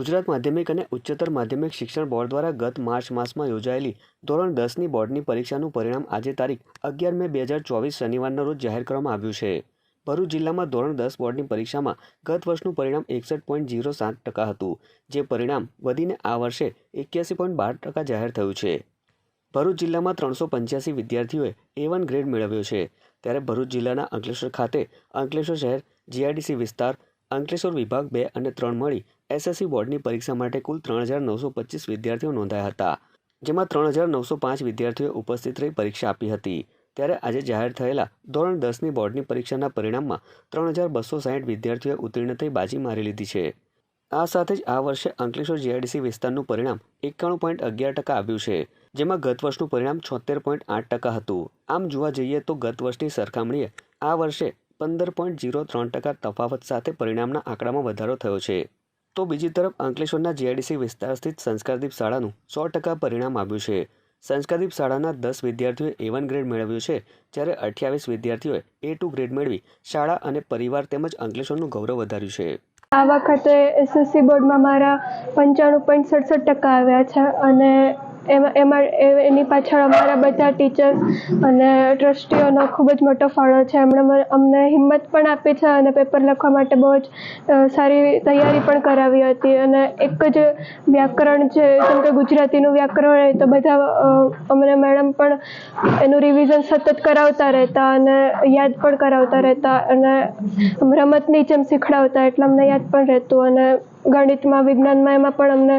ગુજરાત માધ્યમિક અને ઉચ્ચતર માધ્યમિક શિક્ષણ બોર્ડ દ્વારા ગત માર્ચ માસમાં યોજાયેલી ધોરણ દસની બોર્ડની પરીક્ષાનું પરિણામ આજે તારીખ અગિયાર મે બે હજાર ચોવીસ શનિવારના રોજ જાહેર કરવામાં આવ્યું છે. ભરૂચ જિલ્લામાં ધોરણ દસ બોર્ડની પરીક્ષામાં ગત વર્ષનું પરિણામ એકસઠ પોઈન્ટ ઝીરો સાત ટકા હતું, જે પરિણામ વધીને આ વર્ષે એક્યાસી પોઈન્ટ બાર ટકા જાહેર થયું છે. ભરૂચ જિલ્લામાં ત્રણસો પંચ્યાસી વિદ્યાર્થીઓએ એ વન ગ્રેડ મેળવ્યો છે. ત્યારે ભરૂચ જિલ્લાના અંકલેશ્વર ખાતે અંકલેશ્વર શહેર જીઆઈડીસી વિસ્તાર, અંકલેશ્વર વિભાગ બે અને ત્રણ મળી એસએસસી બોર્ડની પરીક્ષા માટે કુલ ત્રણ હજાર નવસો પચીસ વિદ્યાર્થીઓ નોંધાયા હતા, જેમાં ત્રણ હજાર નવસો પાંચ વિદ્યાર્થીઓએ ઉપસ્થિત રહી પરીક્ષા આપી હતી. ત્યારે આજે જાહેર થયેલા ધોરણ દસની બોર્ડની પરીક્ષાના પરિણામમાં ત્રણ હજાર બસો સાહીઠ વિદ્યાર્થીઓએ ઉત્તીર્ણ થઈ બાજી મારી લીધી છે. આ સાથે જ આ વર્ષે અંકલેશ્વર જીઆઈડીસી વિસ્તારનું પરિણામ એકાણું પોઈન્ટ અગિયાર ટકા આવ્યું છે, જેમાં ગત વર્ષનું પરિણામ છોતેર પોઈન્ટ આઠ ટકા હતું. આમ જોવા જઈએ તો ગત વર્ષની સરખામણીએ આ વર્ષે પંદર પોઈન્ટ ઝીરો ત્રણ ટકા તફાવત સાથે પરિણામના આંકડામાં વધારો થયો છે. તો બીજી તરફ અંકલેશ્વરના જીઆઈડીસી વિસ્તાર સ્થિત સંસ્કારદીપ શાળાનું સો ટકા પરિણામ આવ્યું છે. સંસ્કારદીપ શાળાના દસ વિદ્યાર્થીઓએ એ વન ગ્રેડ મેળવ્યું છે, જ્યારે અઠ્યાવીસ વિદ્યાર્થીઓએ એ ટુ ગ્રેડ મેળવી શાળા અને પરિવાર તેમજ અંકલેશ્વરનું ગૌરવ વધાર્યું છે. આ વખતે એસએસસી બોર્ડમાં મારા પંચાણું પોઈન્ટ સડસઠ ટકા આવ્યા છે અને એમાં એમાં એની પાછળ અમારા બધા ટીચર્સ અને ટ્રસ્ટીઓનો ખૂબ જ મોટો ફાળો છે. એમણે અમને હિંમત પણ આપી છે અને પેપર લખવા માટે બહુ જ સારી તૈયારી પણ કરાવી હતી. અને એક જ વ્યાકરણ છે, જેમ કે ગુજરાતીનું વ્યાકરણ હોય તો બધા અમને મેડમ પણ એનું રિવિઝન સતત કરાવતા રહેતા અને યાદ પણ કરાવતા રહેતા અને રમતની જેમ શીખડાવતા, એટલે અમને યાદ પણ રહેતું. અને ગણિતમાં, વિજ્ઞાનમાં એમાં પણ અમને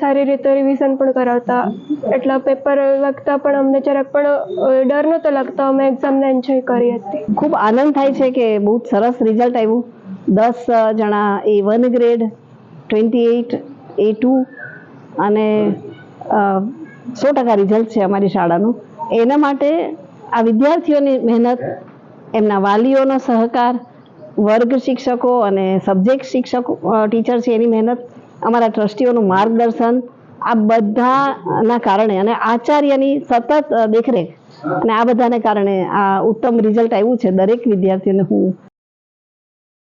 સારી રીતે રિવિઝન પણ કરાવતા. એટલા પેપર લખતા પણ અમને જરાક પણ ડર નહોતો લાગતો. અમે એક્ઝામને એન્જોય કરી હતી. ખૂબ આનંદ થાય છે કે બહુ સરસ રિઝલ્ટ આવ્યું. દસ જણા A one grade twenty eight A two અને સો ટકા રિઝલ્ટ છે અમારી શાળાનું. એના માટે આ વિદ્યાર્થીઓની મહેનત, એમના વાલીઓનો સહકાર વર્ગ શિક્ષકો અને સબ્જેક્ટ શિક્ષકો ટીચર છે, એની મહેનત અમારા ટ્રસ્ટીઓનું માર્ગદર્શન, આ બધાના કારણે અને આચાર્યની સતત દેખરેખ. અને આ બધાને કારણે આ ઉત્તમ રિઝલ્ટ આવ્યું છે દરેક વિદ્યાર્થીઓને હું